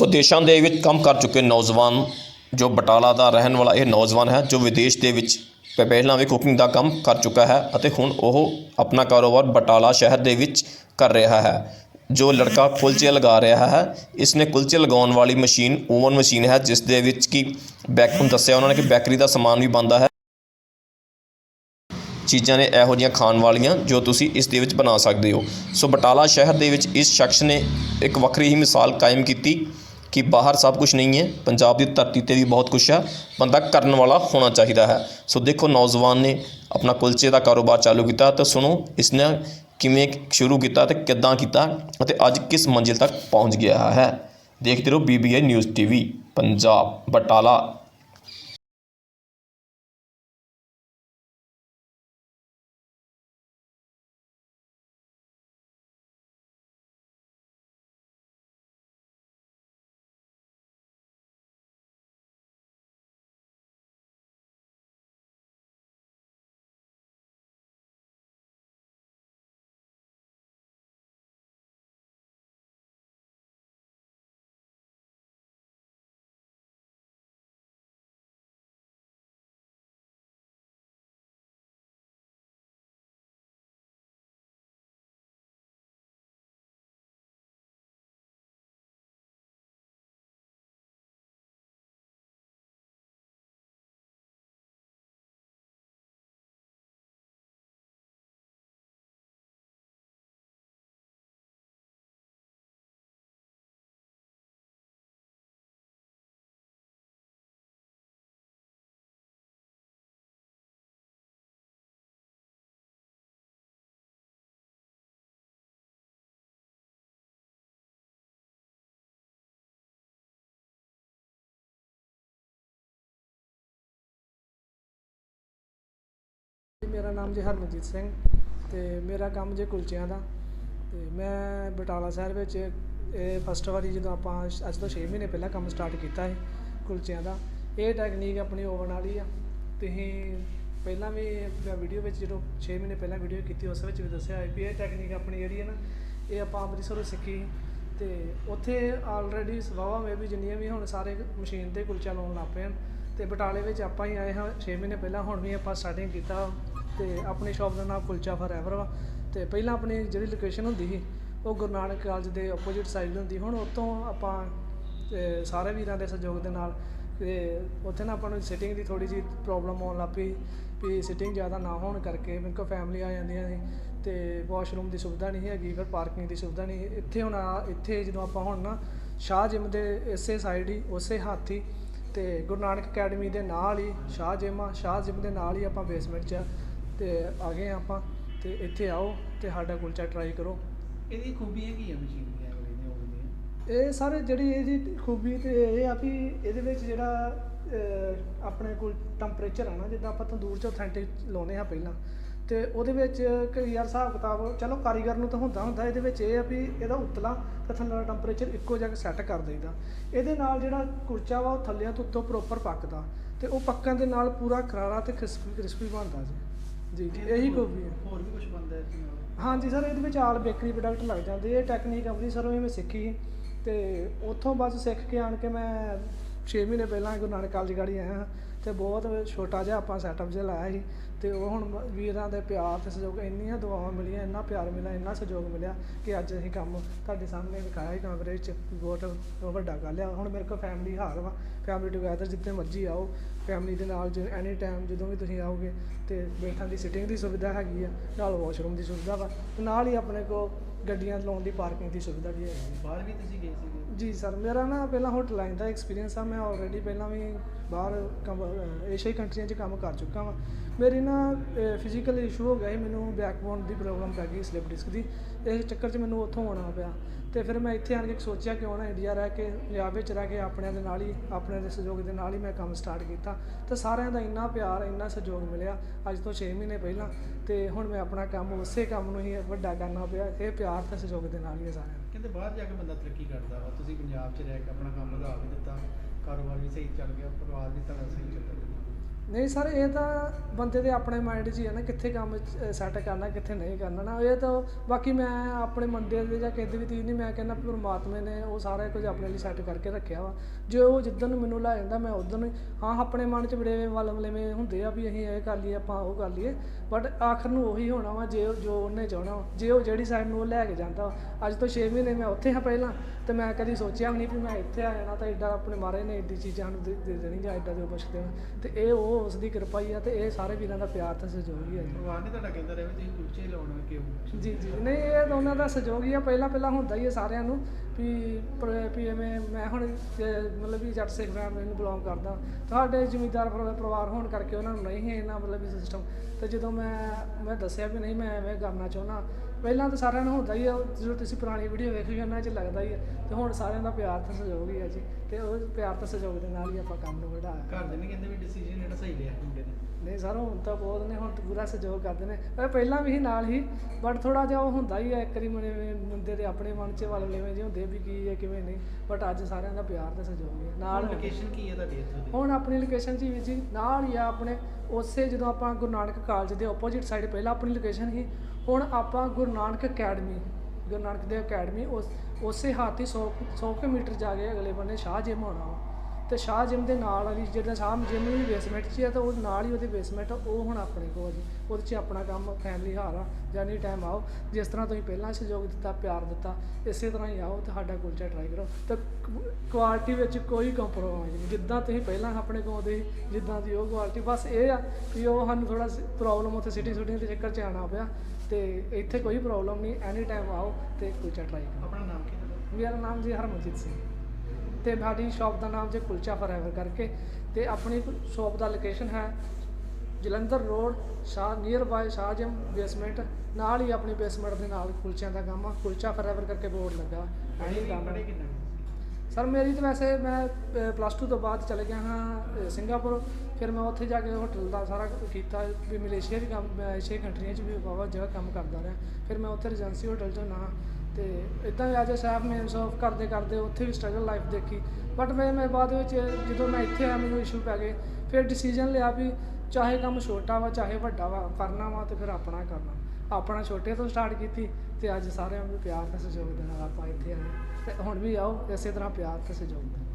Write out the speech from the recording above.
ਵਿਦੇਸ਼ਾਂ ਦੇ ਵਿੱਚ ਕੰਮ ਕਰ ਚੁੱਕੇ ਨੌਜਵਾਨ ਜੋ ਬਟਾਲਾ ਦਾ ਰਹਿਣ ਵਾਲਾ ਇਹ ਨੌਜਵਾਨ ਹੈ, ਜੋ ਵਿਦੇਸ਼ ਦੇ ਵਿੱਚ ਪਹਿਲਾਂ ਵੀ ਕੁਕਿੰਗ ਦਾ ਕੰਮ ਕਰ ਚੁੱਕਾ ਹੈ ਅਤੇ ਹੁਣ ਉਹ ਆਪਣਾ ਕਾਰੋਬਾਰ ਬਟਾਲਾ ਸ਼ਹਿਰ ਦੇ ਵਿੱਚ ਕਰ ਰਿਹਾ ਹੈ। ਜੋ ਲੜਕਾ ਕੁਲਚੇ ਲਗਾ ਰਿਹਾ ਹੈ ਇਸ ਨੇ ਕੁਲਚੇ ਲਗਾਉਣ ਵਾਲੀ ਮਸ਼ੀਨ ਓਵਨ ਮਸ਼ੀਨ ਹੈ, ਜਿਸ ਦੇ ਵਿੱਚ ਕੀ ਬੈਕ ਦੱਸਿਆ ਉਹਨਾਂ ਨੇ ਕਿ ਬੈਕਰੀ ਦਾ ਸਮਾਨ ਵੀ ਬਣਦਾ ਹੈ। ਚੀਜ਼ਾਂ ਨੇ ਇਹੋ ਜਿਹੀਆਂ ਖਾਣ ਵਾਲੀਆਂ ਜੋ ਤੁਸੀਂ ਇਸ ਦੇ ਵਿੱਚ ਬਣਾ ਸਕਦੇ ਹੋ। ਸੋ ਬਟਾਲਾ ਸ਼ਹਿਰ ਦੇ ਵਿੱਚ ਇਸ ਸ਼ਖਸ ਨੇ ਇੱਕ ਵੱਖਰੀ ਹੀ ਮਿਸਾਲ ਕਾਇਮ ਕੀਤੀ। ਕਿ ਬਾਹਰ ਸਭ ਕੁਝ ਨਹੀਂ ਹੈ, ਪੰਜਾਬ ਦੀ ਧਰਤੀ ਤੇ ਵੀ ਬਹੁਤ ਕੁਝ ਹੈ, ਬੰਦਾ ਕਰਨ ਵਾਲਾ ਹੋਣਾ ਚਾਹੀਦਾ ਹੈ। ਸੋ ਦੇਖੋ, ਨੌਜਵਾਨ ਨੇ ਆਪਣਾ ਕੁਲਚੇ ਦਾ ਕਾਰੋਬਾਰ ਚਾਲੂ ਕੀਤਾ ਤਾਂ ਸੁਣੋ, ਇਸਨੇ ਕਿਵੇਂ ਸ਼ੁਰੂ ਕੀਤਾ ਤੇ ਕਿੱਦਾਂ ਕੀਤਾ ਅਤੇ ਅੱਜ ਕਿਸ ਮੰਜ਼ਿਲ ਤੱਕ ਪਹੁੰਚ ਗਿਆ ਹੈ। ਦੇਖਦੇ ਰਹੋ BBA news TV Punjab, Batala. ਮੇਰਾ ਨਾਮ ਜੀ ਹਰਮਨਜੀਤ ਸਿੰਘ ਤੇ ਮੇਰਾ ਕੰਮ ਜੇ ਕੁਲਚਿਆਂ ਦਾ। ਤੇ ਮੈਂ ਬਟਾਲਾ ਸ਼ਹਿਰ ਵਿੱਚ ਇਹ ਫਸਟ ਵਾਰੀ ਜਦੋਂ ਆਪਾਂ ਅੱਜ ਤੋਂ 6 ਮਹੀਨੇ ਪਹਿਲਾਂ ਕੰਮ ਸਟਾਰਟ ਕੀਤਾ ਸੀ ਕੁਲਚਿਆਂ ਦਾ, ਇਹ ਟੈਕਨੀਕ ਆਪਣੀ ਓਵਨ ਵਾਲੀ ਆ। ਤੁਸੀਂ ਪਹਿਲਾਂ ਵੀ ਮੈਂ ਵੀਡੀਓ ਵਿੱਚ ਜਦੋਂ 6 ਮਹੀਨੇ ਪਹਿਲਾਂ ਵੀਡੀਓ ਕੀਤੀ, ਉਸ ਵਿੱਚ ਵੀ ਦੱਸਿਆ ਹੈ ਵੀ ਇਹ ਟੈਕਨੀਕ ਆਪਣੀ ਜਿਹੜੀ ਹੈ ਨਾ, ਇਹ ਆਪਾਂ ਅੰਮ੍ਰਿਤਸਰੋਂ ਸਿੱਖੀ ਤੇ ਉੱਥੇ ਆਲਰੇਡੀ ਸਵਾਵਾ ਮੇ ਵੀ ਜਿੰਨੀਆਂ ਵੀ ਹੁਣ ਸਾਰੇ ਮਸ਼ੀਨ ਤੇ ਕੁਲਚਾ ਲਾਉਣ ਲੱਗ ਪਏ ਹਨ। ਤੇ ਬਟਾਲੇ ਵਿੱਚ ਆਪਾਂ ਹੀ ਆਏ ਹਾਂ 6 ਮਹੀਨੇ ਪਹਿਲਾਂ ਹੁਣ ਵੀ ਆਪਾਂ ਸਟਾਰਟਿੰਗ ਕੀਤਾ। ਤੇ ਆਪਣੀ ਸ਼ਾਪ ਦਾ ਨਾਮ ਕੁਲਚਾ ਫੋਰਐਵਰ ਵਾ। ਤੇ ਪਹਿਲਾਂ ਆਪਣੀ ਜਿਹੜੀ ਲੋਕੇਸ਼ਨ ਹੁੰਦੀ ਸੀ, ਉਹ ਗੁਰੂ ਨਾਨਕ ਕਾਲਜ ਦੇ ਆਪੋਜ਼ਿਟ ਸਾਈਡ ਹੁੰਦੀ। ਹੁਣ ਉੱਥੋਂ ਆਪਾਂ ਸਾਰੇ ਵੀਰਾਂ ਦੇ ਸਹਿਯੋਗ ਦੇ ਨਾਲ, ਤੇ ਉੱਥੇ ਨਾ ਆਪਾਂ ਨੂੰ ਸਿਟਿੰਗ ਦੀ ਥੋੜੀ ਜਿਹੀ ਪ੍ਰੋਬਲਮ ਆਉਣ ਲੱਗ ਪਈ, ਵੀ ਸਿਟਿੰਗ ਜ਼ਿਆਦਾ ਨਾ ਹੋਣ ਕਰਕੇ ਮੇਰੇ ਕੋਲ ਫੈਮਿਲੀ ਆ ਜਾਂਦੀਆਂ ਸੀ, ਤੇ ਵਾਸ਼ਰੂਮ ਦੀ ਸੁਵਿਧਾ ਨਹੀਂ ਹੈਗੀ, ਫਿਰ ਪਾਰਕਿੰਗ ਦੀ ਸੁਵਿਧਾ ਨਹੀਂ ਇੱਥੇ ਹੁਣ ਇੱਥੇ ਜਦੋਂ ਆਪਾਂ ਹੁਣ ਨਾ ਸ਼ਾਹ ਜਿਮ ਦੇ ਇਸੇ ਸਾਈਡ ਹੀ, ਉਸੇ ਹੱਥ ਹੀ, ਤੇ ਗੁਰੂ ਨਾਨਕ ਅਕੈਡਮੀ ਦੇ ਨਾਲ ਹੀ, ਸ਼ਾਹ ਜਿਮ ਆ, ਸ਼ਾਹ ਜਿਮ ਦੇ ਨਾਲ ਹੀ ਆਪਾਂ ਬੇਸਮੈਂਟ 'ਚ ਆ ਤੇ ਆ ਗਏ ਹਾਂ ਆਪਾਂ ਤੇ ਇੱਥੇ ਆਓ ਤੇ ਸਾਡਾ ਕੁਲਚਾ ਟਰਾਈ ਕਰੋ। ਇਹਦੀ ਖੂਬੀਆਂ ਕੀ ਆ ਮਸ਼ੀਨ ਦੀਆਂ ਵਾਲੀ ਦੀਆਂ ਉਹ ਦੀਆਂ ਇਹ ਸਾਰੇ ਜਿਹੜੀ ਇਹਦੀ ਖੂਬੀ ਤੇ ਇਹ ਆ ਵੀ ਇਹਦੇ ਵਿੱਚ ਜਿਹੜਾ ਅਹ, ਆਪਣੇ ਕੋਲ ਟੈਂਪਰੇਚਰ ਆ ਨਾ ਜਿੱਦਾਂ ਆਪਾਂ ਤੰਦੂਰ 'ਚ ਅਥੈਂਟਿਕ ਲਾਉਨੇ ਆ ਪਹਿਲਾਂ ਤੇ ਉਹਦੇ ਵਿੱਚ ਕਈ ਯਾਰ ਹਿਸਾਬ ਕਿਤਾਬ ਚਲੋ ਕਾਰੀਗਰ ਨੂੰ ਤਾਂ ਹੁੰਦਾ ਹੁੰਦਾ ਇਹਦੇ ਵਿੱਚ ਇਹ ਆ ਵੀ ਇਹਦਾ ਉਤਲਾ ਤੇ ਥੱਲੇ ਟੈਂਪਰੇਚਰ ਇੱਕੋ ਜਿਹਾ ਸੈੱਟ ਕਰ ਦਈਦਾ। ਇਹਦੇ ਨਾਲ ਜਿਹੜਾ ਕੁਲਚਾ ਵਾ ਉਹ ਥੱਲਿਆਂ ਤੋਂ ਉੱਤੋਂ ਪ੍ਰੋਪਰ ਪੱਕਦਾ ਤੇ ਉਹ ਪੱਕਣ ਦੇ ਨਾਲ ਪੂਰਾ ਕਰਾਰਾ ਤੇ ਕ੍ਰਿਸਪੀ ਕ੍ਰਿਸਪੀ ਬਣਦਾ ਜੀ। ਜੀ ਇਹੀ ਖੂਬੀ ਹੈ। ਹੋਰ ਵੀ ਕੁਝ ਇਸ ਨਾਲ? ਹਾਂਜੀ ਸਰ ਇਹਦੇ ਵਿੱਚ ਆਲ ਬੇਕਰੀ ਪ੍ਰੋਡਕਟ ਲੱਗ ਜਾਂਦੇ ਇਹ ਟੈਕਨੀਕ ਅੰਮ੍ਰਿਤਸਰੋਂ ਹੀ ਮੈਂ ਸਿੱਖੀ। ਤੇ ਉੱਥੋਂ ਬਸ ਸਿੱਖ ਕੇ ਆਣ ਕੇ ਮੈਂ 6 ਮਹੀਨੇ ਪਹਿਲਾਂ ਗੁਰੂ ਨਾਨਕ ਕਾਲਜ ਗਾੜੀ ਆਇਆ। ਅਤੇ ਬਹੁਤ ਛੋਟਾ ਜਿਹਾ ਆਪਾਂ ਸੈਟਅਪ ਜਿਹਾ ਲਾਇਆ ਸੀ ਅਤੇ ਉਹ ਹੁਣ ਮ- ਵੀਰਾਂ ਦੇ ਪਿਆਰ ਅਤੇ ਸਹਿਯੋਗ, ਇੰਨੀਆਂ ਦੁਆਵਾਂ ਮਿਲੀਆਂ, ਇੰਨਾ ਪਿਆਰ ਮਿਲਿਆ, ਇੰਨਾ ਸਹਿਯੋਗ ਮਿਲਿਆ ਕਿ ਅੱਜ ਅਸੀਂ ਕੰਮ ਤੁਹਾਡੇ ਸਾਹਮਣੇ ਦਿਖਾਇਆ ਸੀ ਕਮਰੇ 'ਚ ਬਹੁਤ ਵੱਡਾ ਗੱਲ ਆ। ਹੁਣ ਮੇਰੇ ਕੋਲ ਫੈਮਿਲੀ ਹਾਲ ਵਾ ਫੈਮਿਲੀ ਟੁਗੇਦਰ ਜਿੱਥੇ ਮਰਜ਼ੀ ਆਓ ਫੈਮਿਲੀ ਦੇ ਨਾਲ ਜੇ ਐਨੀ ਟਾਈਮ ਜਦੋਂ ਵੀ ਤੁਸੀਂ ਆਓਗੇ ਅਤੇ ਬੈਠਣ ਦੀ ਸਿਟਿੰਗ ਦੀ ਸੁਵਿਧਾ ਹੈਗੀ ਆ, ਨਾਲ ਵਾਸ਼ਰੂਮ ਦੀ ਸੁਵਿਧਾ ਵਾ, ਤੇ ਨਾਲ ਹੀ ਆਪਣੇ ਕੋਲ ਗੱਡੀਆਂ ਲਾਉਣ ਦੀ ਪਾਰਕਿੰਗ ਦੀ ਸੁਵਿਧਾ ਵੀ ਆ ਬਾਹਰ ਵੀ ਤੁਸੀਂ ਗਏ ਸੀਗੇ? ਜੀ ਸਰ ਮੇਰਾ ਨਾ ਪਹਿਲਾਂ ਹੋਟਲ ਲਾਈਨ ਦਾ ਐਕਸਪੀਰੀਅੰਸ ਆ ਮੈਂ ਆਲਰੇਡੀ ਪਹਿਲਾਂ ਵੀ ਬਾਹਰ ਏਸ਼ੀਆਈ ਕੰਟਰੀਆਂ 'ਚ ਕੰਮ ਕਰ ਚੁੱਕਾ ਵਾਂ। ਮੇਰੀ ਨਾ ਫਿਜ਼ੀਕਲ ਇਸ਼ੂ ਹੋ ਗਿਆ ਸੀ ਮੈਨੂੰ ਬੈਕਬੋਨ ਦੀ ਪ੍ਰੋਬਲਮ ਪੈ ਗਈ ਸਲਿਪ ਡਿਸਕ ਦੀ। ਇਸ ਚੱਕਰ 'ਚ ਮੈਨੂੰ ਉੱਥੋਂ ਆਉਣਾ ਪਿਆ ਅਤੇ ਫਿਰ ਮੈਂ ਇੱਥੇ ਆਣ ਕੇ ਸੋਚਿਆ ਕਿਉਂ ਨਾ ਇੰਡੀਆ ਰਹਿ ਕੇ, ਪੰਜਾਬ ਵਿੱਚ ਰਹਿ ਕੇ ਆਪਣਿਆਂ ਦੇ ਨਾਲ ਹੀ, ਆਪਣੇ ਦੇ ਸਹਿਯੋਗ ਦੇ ਨਾਲ ਹੀ ਮੈਂ ਕੰਮ ਸਟਾਰਟ ਕੀਤਾ। ਤਾਂ ਸਾਰਿਆਂ ਦਾ ਇੰਨਾ ਪਿਆਰ, ਇੰਨਾ ਸਹਿਯੋਗ ਮਿਲਿਆ ਅੱਜ ਤੋਂ 6 ਮਹੀਨੇ ਪਹਿਲਾਂ ਤੇ ਹੁਣ ਮੈਂ ਆਪਣਾ ਕੰਮ ਉਸੇ ਕੰਮ ਨੂੰ ਹੀ ਵੱਡਾ ਕਰਨਾ ਪਿਆ। ਇਹ ਪਿਆਰ ਤੇ ਸਹਿਯੋਗ ਦੇ ਨਾਲ ਹੀ ਹੈ ਸਾਰਿਆਂ ਦਾ। ਕਹਿੰਦੇ ਬਾਹਰ ਜਾ ਕੇ ਬੰਦਾ ਤਰੱਕੀ ਕਰਦਾ ਵਾ। ਤੁਸੀਂ ਪੰਜਾਬ 'ਚ ਰਹਿ ਕੇ ਆਪਣਾ ਕੰਮ ਵਧਾ ਵੀ ਦਿੱਤਾ, ਕਾਰੋਬਾਰ ਵੀ ਸਹੀ ਚੱਲ ਗਿਆ, ਪਰਿਵਾਰ ਵੀ ਤੁਹਾਡਾ ਸਹੀ ਚੱਲ ਰਿਹਾ। ਨਹੀਂ ਸਰ, ਇਹ ਤਾਂ ਬੰਦੇ ਦੇ ਆਪਣੇ ਮਾਈਂਡ 'ਚ ਹੀ ਹੈ ਨਾ, ਕਿੱਥੇ ਕੰਮ ਸੈੱਟ ਕਰਨਾ, ਕਿੱਥੇ ਨਹੀਂ ਕਰਨਾ ਨਾ। ਇਹ ਤਾਂ ਬਾਕੀ ਮੈਂ ਆਪਣੇ ਮੰਡੇ ਦੇ ਜਾਂ ਕਿਤੇ ਵੀ ਚੀਜ਼ ਨਹੀਂ ਮੈਂ ਕਹਿੰਦਾ ਪਰਮਾਤਮਾ ਨੇ ਉਹ ਸਾਰਾ ਕੁਝ ਆਪਣੇ ਲਈ ਸੈੱਟ ਕਰਕੇ ਰੱਖਿਆ ਵਾ। ਜੇ ਉਹ ਜਿੱਦਣ ਨੂੰ ਮੈਨੂੰ ਲੈ ਜਾਂਦਾ, ਮੈਂ ਉਦੋਂ ਨੂੰ, ਹਾਂ, ਆਪਣੇ ਮਨ 'ਚ ਬੜੇ ਵਲਵਲੇਵੇਂ ਹੁੰਦੇ ਆ ਵੀ ਅਸੀਂ ਇਹ ਕਰ ਲਈਏ, ਆਪਾਂ ਉਹ ਕਰ ਲਈਏ ਬਟ ਆਖਰ ਨੂੰ ਉਹੀ ਹੋਣਾ ਵਾ ਜੇ ਜੋ ਉਹਨੇ ਚਾਹਣਾ ਜੇ ਉਹ ਜਿਹੜੀ ਸਾਈਡ ਨੂੰ ਉਹ ਲੈ ਕੇ ਜਾਂਦਾ ਵਾ। ਅੱਜ ਤੋਂ 6 ਮਹੀਨੇ ਮੈਂ ਉੱਥੇ ਹਾਂ ਪਹਿਲਾਂ, ਤੇ ਮੈਂ ਕਦੀ ਸੋਚਿਆ ਵੀ ਨਹੀਂ ਵੀ ਮੈਂ ਇੱਥੇ ਆ ਜਾਣਾ ਤਾਂ ਐਡਾ ਆਪਣੇ ਮਹਾਰਾਜ ਨੇ ਐਡੀ ਚੀਜ਼ਾਂ ਨੂੰ ਦੇ ਦੇ ਦੇਣੀ ਜਾਂ ਐਡਾ ਦੇ ਬਖਸ਼ ਦੇਣਾ। ਤੇ ਇਹ ਉਹ ਉਸ ਦੀ ਕਿਰਪਾ ਹੀ ਆ ਤੇ ਇਹ ਸਾਰੇ ਵੀਰਾਂ ਦਾ ਪਿਆਰ ਤੇ ਸਹਿਯੋਗ ਹੀ ਆ ਜੀ। ਭਗਵਾਨ ਨੇ ਤੁਹਾਡਾ ਕਹਿੰਦਾ ਰਿਹਾ ਵੀ ਤੁਸੀਂ ਕੁਲਚੇ ਲਾਉਣਾ ਕਿਉਂ? ਜੀ ਜੀ। ਨਹੀਂ ਇਹ ਉਹਨਾਂ ਦਾ ਸਹਿਯੋਗ ਆ, ਪਹਿਲਾਂ ਪਹਿਲਾਂ ਹੁੰਦਾ ਹੀ ਹੈ ਸਾਰਿਆਂ ਨੂੰ ਵੀ ਪਰ- ਵੀ ਐਵੇਂ ਮੈਂ ਹੁਣ, ਜੇ ਮਤਲਬ ਵੀ ਜੱਟ ਸਿੱਖ ਫੈਮਿਲੀ ਨੂੰ ਬਿਲੋਂਗ ਕਰਦਾ। ਤੁਹਾਡੇ ਜ਼ਿਮੀਂਦਾਰ ਪਰਿ- ਪਰਿਵਾਰ ਹੋਣ ਕਰਕੇ ਉਹਨਾਂ ਨੂੰ ਨਹੀਂ ਹੈ ਇਹਨਾਂ ਮਤਲਬ ਵੀ ਸਿਸਟਮ ਤੇ ਜਦੋਂ ਮੈਂ ਮੈਂ ਦੱਸਿਆ ਵੀ ਨਹੀਂ ਮੈਂ ਐਵੇਂ ਕਰਨਾ ਚਾਹੁੰਦਾ, ਪਹਿਲਾਂ ਤਾਂ ਸਾਰਿਆਂ ਨੂੰ ਹੁੰਦਾ ਹੀ ਆ, ਜਦੋਂ ਤੁਸੀਂ ਪੁਰਾਣੀ ਵੀਡੀਓ ਵੇਖੀ ਉਹਨਾਂ 'ਚ ਲੱਗਦਾ ਹੀ ਹੈ ਤੇ ਹੁਣ ਸਾਰਿਆਂ ਦਾ ਪਿਆਰ ਤੇ ਸਹਿਯੋਗ ਹੀ ਹੈ ਜੀ। ਤੇ ਉਹ ਪਿਆਰ ਤੇ ਸਹਿਯੋਗ ਦੇ ਨਾਲ ਹੀ ਆਪਾਂ ਕੰਮ ਨੂੰ ਵਧਾਇਆ ਘਰ ਦੇ ਨਹੀਂ ਕਹਿੰਦੇ ਵੀ ਡਿਸੀਜਨ ਜਿਹੜਾ ਸਹੀ ਲਿਆ ਮੁੰਡੇ ਨੇ। ਨਹੀਂ ਸਰ ਹੁਣ ਤਾਂ ਬਹੁਤ ਨੇ ਹੁਣ ਤਾਂ ਪੂਰਾ ਸਹਿਯੋਗ ਕਰਦੇ ਨੇ। ਪਰ ਪਹਿਲਾਂ ਵੀ ਸੀ ਨਾਲ ਹੀ ਬਟ ਥੋੜਾ ਜਿਹਾ ਉਹ ਹੁੰਦਾ ਹੀ ਹੈ ਇੱਕ ਵਾਰੀ ਮਨੇ ਮੁੰਡੇ ਦੇ ਆਪਣੇ ਮਨ 'ਚ ਵੱਲ ਲੈਵੇਂ ਜਿਹੇ ਹੁੰਦੇ ਵੀ ਕੀ ਹੈ ਕਿਵੇਂ ਨਹੀਂ। ਬਟ ਅੱਜ ਸਾਰਿਆਂ ਦਾ ਪਿਆਰ ਤੇ ਸਹਿਯੋਗ ਹੈ ਨਾਲ ਲੋਕੇਸ਼ਨ ਕੀ ਹੈ ਤੁਹਾਡੀ ਇੱਥੋਂ ਦੀ? ਹੁਣ ਆਪਣੀ ਲੋਕੇਸ਼ਨ ਜੀ ਵੀਰ ਜੀ ਨਾਲ ਹੀ ਆ ਆਪਣੇ ਉਸੇ ਜਦੋਂ ਆਪਾਂ ਗੁਰੂ ਨਾਨਕ ਕਾਲਜ ਦੇ ਆਪੋਜ਼ਿਟ ਸਾਈਡ ਪਹਿਲਾਂ ਆਪਣੀ ਲੋਕੇਸ਼ਨ ਸੀ ਹੁਣ ਆਪਾਂ ਗੁਰੂ ਨਾਨਕ ਅਕੈਡਮੀ ਗੁਰੂ ਨਾਨਕ ਦੇਵ ਅਕੈਡਮੀ ਉਸ ਉਸੇ ਹੱਥ ਹੀ 100 100 ਕਿਲੋਮੀਟਰ ਜਾ ਕੇ ਅਗਲੇ ਬੰਨੇ ਸ਼ਾਹ ਜਿਮ ਹੋਣਾ ਵਾ। ਤੇ ਸ਼ਾਹ ਜਿਮ ਦੇ ਨਾਲ ਵਾਲੀ ਜਿਹੜਾ ਸ਼ਾਹ ਜਿਮ ਦੀ ਬੇਸਮੈਂਟ 'ਚ ਹੈ ਤਾਂ ਉਹ ਨਾਲ ਹੀ ਉਹਦੀ ਬੇਸਮੈਂਟ ਉਹ ਹੁਣ ਆਪਣੇ ਕੋਲ ਜੀ। ਉਹਦੇ 'ਚ ਆਪਣਾ ਕੰਮ ਫੈਮਿਲੀ ਹਾਰ ਆ ਜਾਨੀ ਟਾਈਮ ਆਓ। ਜਿਸ ਤਰ੍ਹਾਂ ਤੁਸੀਂ ਪਹਿਲਾਂ ਸਹਿਯੋਗ ਦਿੱਤਾ ਪਿਆਰ ਦਿੱਤਾ ਇਸੇ ਤਰ੍ਹਾਂ ਹੀ ਆਓ ਤੇ ਸਾਡਾ ਕੁਲਚਾ ਟਰਾਈ ਕਰੋ। ਤੇ ਕੁਆਲਿਟੀ ਵਿੱਚ ਕੋਈ ਕੰਪਰੋਮਾਈਜ਼ ਨਹੀਂ। ਜਿੱਦਾਂ ਤੁਸੀਂ ਪਹਿਲਾਂ ਆਪਣੇ ਕੋਲ ਦੇ ਜਿੱਦਾਂ ਦੀ ਉਹ ਕੁਆਲਿਟੀ ਬਸ ਇਹ ਆ ਕਿ ਉਹ ਸਾਨੂੰ ਥੋੜਾ ਪ੍ਰੋਬਲਮ ਉੱਥੇ ਸਿਟੀ ਸ਼ੂਟਿੰਗ ਦੇ ਚੱਕਰ 'ਚ ਆਉਣਾ ਪਿਆ। ਤੇ ਇੱਥੇ ਕੋਈ ਪ੍ਰੋਬਲਮ ਨਹੀਂ ਐਨੀ ਟਾਈਮ ਆਓ ਤੇ ਕੁਲਚਾ ਟਰਾਈ ਕਰੋ। ਆਪਣਾ ਨਾਮ ਕੀ ਤੁਹਾਡਾ? ਮੇਰਾ ਨਾਮ ਜੀ ਹਰਮਨਜੀਤ ਸਿੰਘ। ਤੇ ਸਾਡੀ ਸ਼ਾਪ ਦਾ ਨਾਮ ਜੀ ਕੁਲਚਾ ਫਰਐਵਰ ਕਰਕੇ ਤੇ ਆਪਣੀ ਸ਼ਾਪ ਦਾ ਲੋਕੇਸ਼ਨ ਹੈ Jalandhar road Shah near by ਸ਼ਾਹਜਮ basement ਨਾਲ ਹੀ ਆਪਣੀ ਬੇਸਮੈਂਟ ਦੇ ਨਾਲ ਕੁਲਚਿਆਂ ਦਾ ਕੰਮ ਆ ਕੁਲਚਾ ਫਰਐਵਰ ਕਰਕੇ ਬੋਰਡ ਲੱਗਾ ਪੜ੍ਹੇ ਕੰਮ ਸਰ ਮੇਰੀ ਤਾਂ ਵੈਸੇ ਮੈਂ ਪਲੱਸ 2 ਤੋਂ ਬਾਅਦ ਚਲੇ ਗਿਆ ਹਾਂ ਸਿੰਗਾਪੁਰ। ਫਿਰ ਮੈਂ ਉੱਥੇ ਜਾ ਕੇ ਹੋਟਲ ਦਾ ਸਾਰਾ ਕੀਤਾ ਵੀ ਮਲੇਸ਼ੀਆ ਵੀ ਕੰਮ ਮੈਂ ਏਸ਼ੀਆ ਕੰਟਰੀਆਂ 'ਚ ਵੀ ਬਹੁਤ ਜਗ੍ਹਾ ਕੰਮ ਕਰਦਾ ਰਿਹਾ। ਫਿਰ ਮੈਂ ਉੱਥੇ ਰਜੈਂਸੀ ਹੋਟਲ 'ਚ ਨਾ ਤੇ ਇਦਾਂ ਐਜ ਅ ਸੈਫ ਮੇਨ ਸਰਵ ਕਰਦੇ ਕਰਦੇ ਉੱਥੇ ਵੀ ਸਟਰਗਲ ਲਾਈਫ ਦੇਖੀ। ਬਟ ਮੈਂ ਮੈਂ ਬਾਅਦ ਵਿੱਚ ਜਦੋਂ ਮੈਂ ਇੱਥੇ ਆਇਆ, ਮੈਨੂੰ ਇਸ਼ੂ ਪੈ ਗਏ। ਫਿਰ ਡਿਸੀਜਨ ਲਿਆ ਵੀ ਚਾਹੇ ਕੰਮ ਛੋਟਾ ਵਾ, ਚਾਹੇ ਵੱਡਾ ਵਾ, ਕਰਨਾ ਵਾ ਤੇ ਫਿਰ ਆਪਣਾ ਕਰਨਾ। ਆਪਣਾ ਛੋਟੇ ਤੋਂ ਸਟਾਰਟ ਕੀਤੀ ਤੇ ਅੱਜ ਸਾਰਿਆਂ ਨੂੰ ਪਿਆਰ ਤੇ ਸਹਿਯੋਗ ਦੇ ਨਾਲ ਆਪਾਂ ਇੱਥੇ ਆਏ ਤੇ ਹੁਣ ਵੀ ਆਓ, ਇਸੇ ਤਰ੍ਹਾਂ ਪਿਆਰ ਤੇ ਸਹਿਯੋਗ ਦੇ